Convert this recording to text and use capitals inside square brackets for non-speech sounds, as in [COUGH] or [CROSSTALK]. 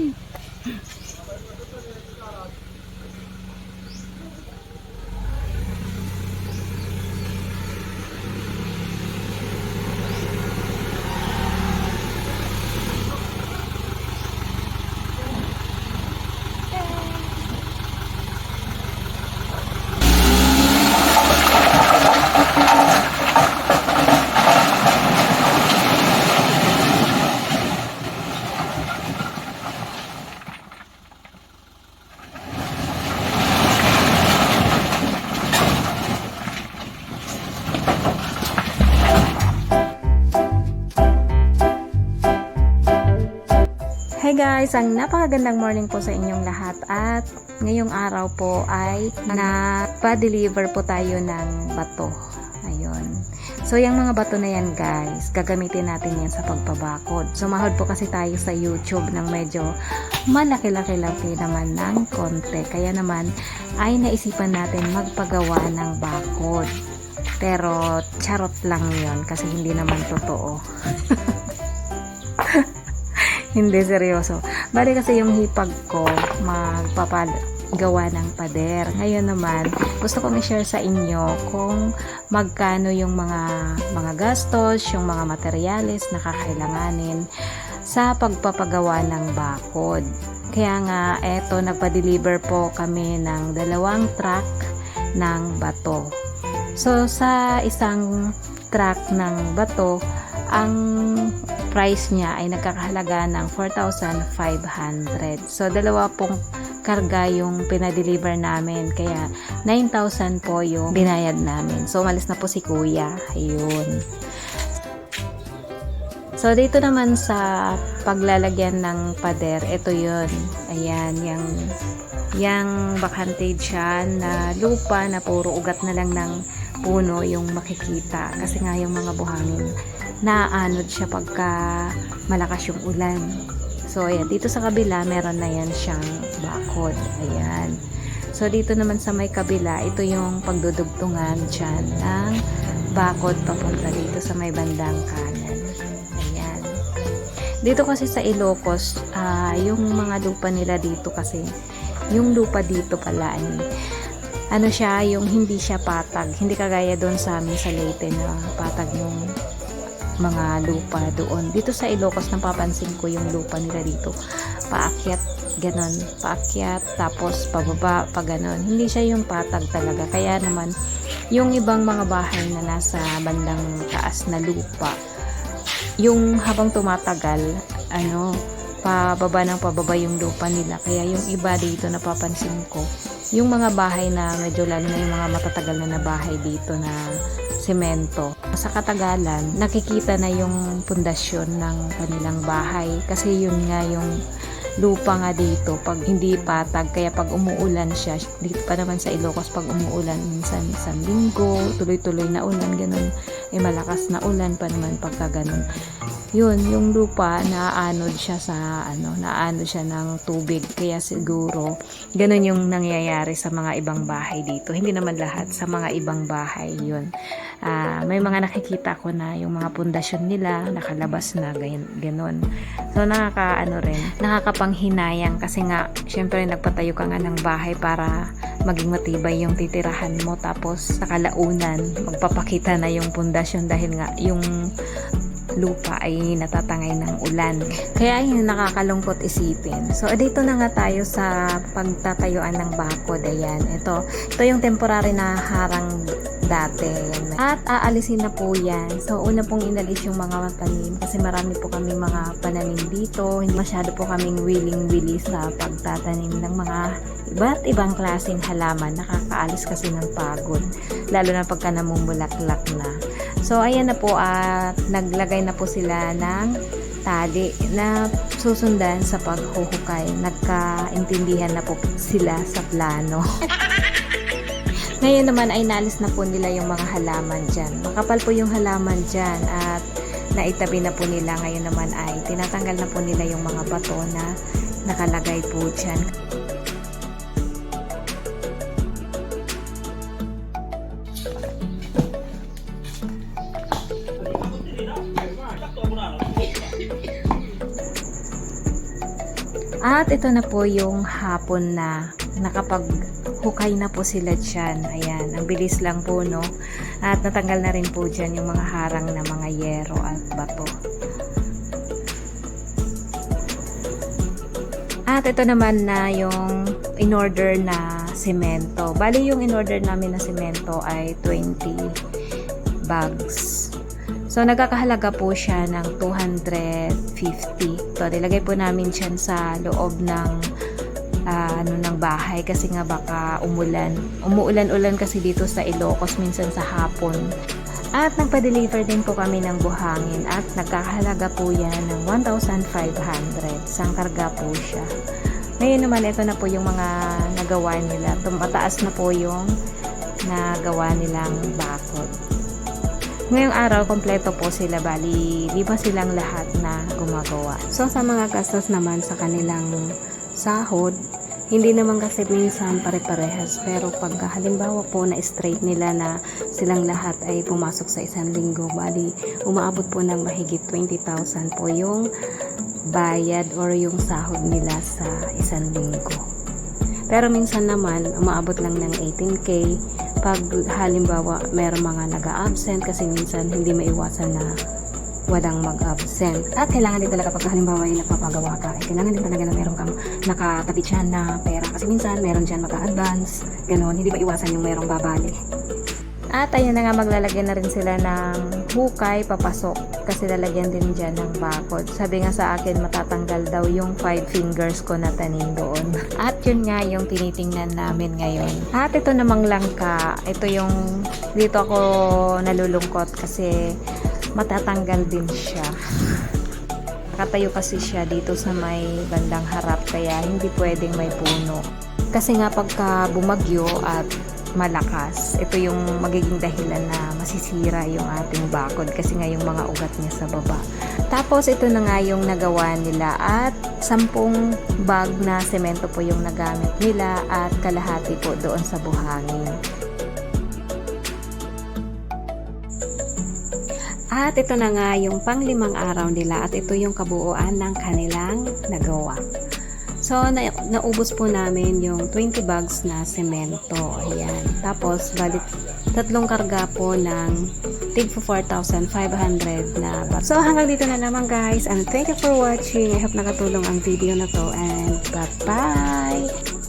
Hey guys, ang napakagandang morning po sa inyong lahat at ngayong araw po ay na-deliver po tayo ng bato. Ayun. So, yung mga bato na yan guys, gagamitin natin yan sa pagpabakod. Sumahod po kasi tayo sa YouTube ng medyo malaki-laki-laki naman ng konti. Kaya naman ay naisipan natin magpagawa ng bakod. Pero charot lang yon kasi hindi naman totoo. [LAUGHS] [LAUGHS] Hindi seryoso. Bali kasi yung hipag ko, magpapagawa ng pader. Ngayon naman, gusto kong i-share sa inyo kung magkano yung mga mga gastos, yung mga materyales na kakailanganin sa pagpapagawa ng bakod. Kaya nga, eto, nagpa-deliver po kami ng dalawang truck ng bato. So, sa isang truck ng bato, ang price niya ay nagkakahalaga ng 4,500. So, dalawa pong karga yung pinadeliver namin. Kaya, 9,000 po yung binayad namin. So, malis na po si kuya. Ayun. So, dito naman sa paglalagyan ng pader, ito yun. Ayan, yung yung bakante dyan na lupa na puro ugat na lang ng puno yung makikita. Kasi nga yung mga buhangin, naaanod siya pagka malakas yung ulan. So, ayan, dito sa kabila, meron na yan siyang bakod. Ayan. So, dito naman sa may kabila, ito yung pagdudugtungan dyan ng bakod papunta dito sa may bandang kanan. Ayan. Dito kasi sa Ilocos, ah, yung mga lupa nila dito kasi, yung lupa dito pala ay ano siya, yung hindi siya patag. Hindi kagaya doon sa amin sa Leyte na patag yung mga lupa doon. Dito sa Ilocos, napapansin ko yung lupa nila dito. Paakyat, ganon. Paakyat, tapos pababa, pa ganon. Hindi siya yung patag talaga. Kaya naman, yung ibang mga bahay na nasa bandang taas na lupa, yung habang tumatagal, ano, pababa ng pababa yung lupa nila. Kaya yung iba dito napapansin ko, yung mga bahay na medyo lalo na yung mga matatagal na na bahay dito na semento. Sa katagalan, nakikita na yung pundasyon ng kanilang bahay kasi yun nga yung lupa nga dito pag hindi patag kaya pag umuulan siya dito pa naman sa Ilocos pag umuulan minsan isang linggo tuloy-tuloy na ulan ganun eh malakas na ulan pa naman pagka ganun yun, yung lupa, naaanod siya sa, ano, naaanod siya ng tubig. Kaya siguro, ganun yung nangyayari sa mga ibang bahay dito. Hindi naman lahat, sa mga ibang bahay, yun. Ah, may mga nakikita ko na yung mga pundasyon nila, nakalabas na, ganun. So, nakaka, ano rin, nakakapanghinayang kasi nga, syempre, nagpatayo ka nga ng bahay para maging matibay yung titirahan mo. Tapos, sa kalaunan, magpapakita na yung pundasyon dahil nga, yung lupa ay natatangay ng ulan. Kaya yun nakakalungkot isipin. So, dito na nga tayo sa pagtatayuan ng bakod. Ayan, ito. Ito yung temporary na harang dati. At aalisin na po yan. So, una pong inalis yung mga tanim kasi marami po kami mga pananim dito. Hindi masyado po kaming willing-willy sa pagtatanim ng mga iba't ibang klaseng halaman. Nakakaalis kasi ng pagod. Lalo na pagka namumulaklak na. So, ayan na po at naglagay na po sila ng tali na susundan sa paghuhukay. Nagkaintindihan na po sila sa plano. [LAUGHS] Ngayon naman ay nalis na po nila yung mga halaman dyan. Makapal po yung halaman dyan at naitabi na po nila. Ngayon naman ay tinatanggal na po nila yung mga bato na nakalagay po dyan. At ito na po yung hapon na nakapag-hukay na po sila dyan. Ayan, ang bilis lang po, no? At natanggal na rin po dyan yung mga harang na mga yero at bato. At ito naman na yung in-order na semento. Bali yung in-order namin na semento ay 20 bags. So, nagkakahalaga po siya ng 250. So, nilagay po namin siya sa loob ng ah, ano ng bahay kasi nga baka umulan. Umuulan-ulan kasi dito sa Ilocos minsan sa hapon. At nagpa-deliver din po kami ng buhangin at nagkakahalaga po yan ng 1,500. Isang karga po siya. Ngayon naman, ito na po yung mga nagawa nila. Tumataas na po yung nagawa nilang bakod. Ngayong araw, kompleto po sila. Bali, lima silang lahat na gumagawa. So, sa mga gastos naman sa kanilang sahod, hindi naman kasi minsan pare-parehas. Pero pag halimbawa po na straight nila na silang lahat ay pumasok sa isang linggo, bali, umaabot po ng mahigit 20,000 po yung bayad or yung sahod nila sa isang linggo. Pero minsan naman, umaabot lang ng 18k pag halimbawa mayroong mga nag-absent kasi minsan hindi maiwasan na walang mag-absent. At kailangan din talaga pag halimbawa ay nagpapagawa ka, ay kailangan din talaga na meron kang nakatabi dyan na pera. Kasi minsan meron dyan maka-advance, gano'n, hindi maiwasan yung merong babali. At ayun na nga maglalagyan na rin sila ng hukay papasok kasi lalagyan din dyan ng bakod. Sabi nga sa akin matatanggal daw yung five fingers ko na tanim doon. [LAUGHS] At yun nga yung tinitingnan namin ngayon. At ito namang langka, ito yung dito ako nalulungkot kasi matatanggal din siya. Nakatayo kasi siya dito sa may bandang harap kaya hindi pwedeng may puno. Kasi nga pagka bumagyo at malakas, ito yung magiging dahilan na masisira yung ating bakod kasi nga yung mga ugat niya sa baba. Tapos ito na nga yung nagawa nila at sampung bag na semento po yung nagamit nila at kalahati po doon sa buhangin. At ito na nga yung panglimang araw nila at ito yung kabuuan ng kanilang nagawa. So, na, naubos po namin yung 20 bags na semento. Ayan. Tapos, balik tatlong karga po ng tig 4,500 na bags. So, hanggang dito na naman guys. And thank you for watching. I hope nakatulong ang video na to. And bye-bye!